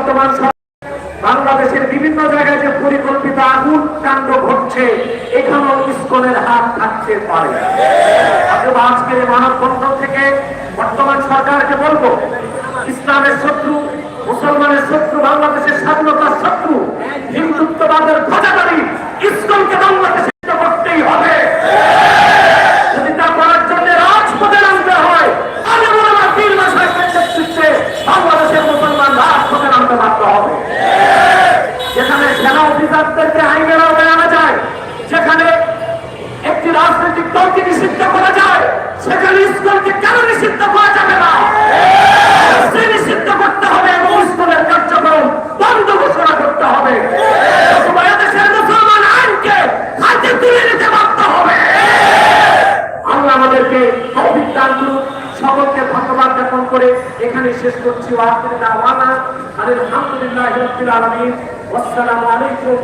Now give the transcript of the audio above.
বর্তমান বাংলাদেশের বিভিন্ন জায়গায় যে পরিকল্পিত আগুন কাণ্ড ঘটছে, এখানেও ইস্কনের হাত থাকতে পারে। আজকের এই মানববন্ধন থেকে বর্তমান সরকারকে বলব, ইসলামের শত্রু, মুসলমানের শত্রু, বাংলাদেশের স্বাধীনতার শত্রু, হিন্দুত্ববাদের অফিসারদেরকে আইনের আওতায় আনা যায়, যেখানে একটি রাজনৈতিক দলকে নিষিদ্ধ করা যায়, সেখানে স্কুলকে কেন নিষিদ্ধ করা যাবে না? করে এখানে শেষ করছি। আলহামদুলিল্লাহ আলামিন। ওয়াসসালামু আলাইকুম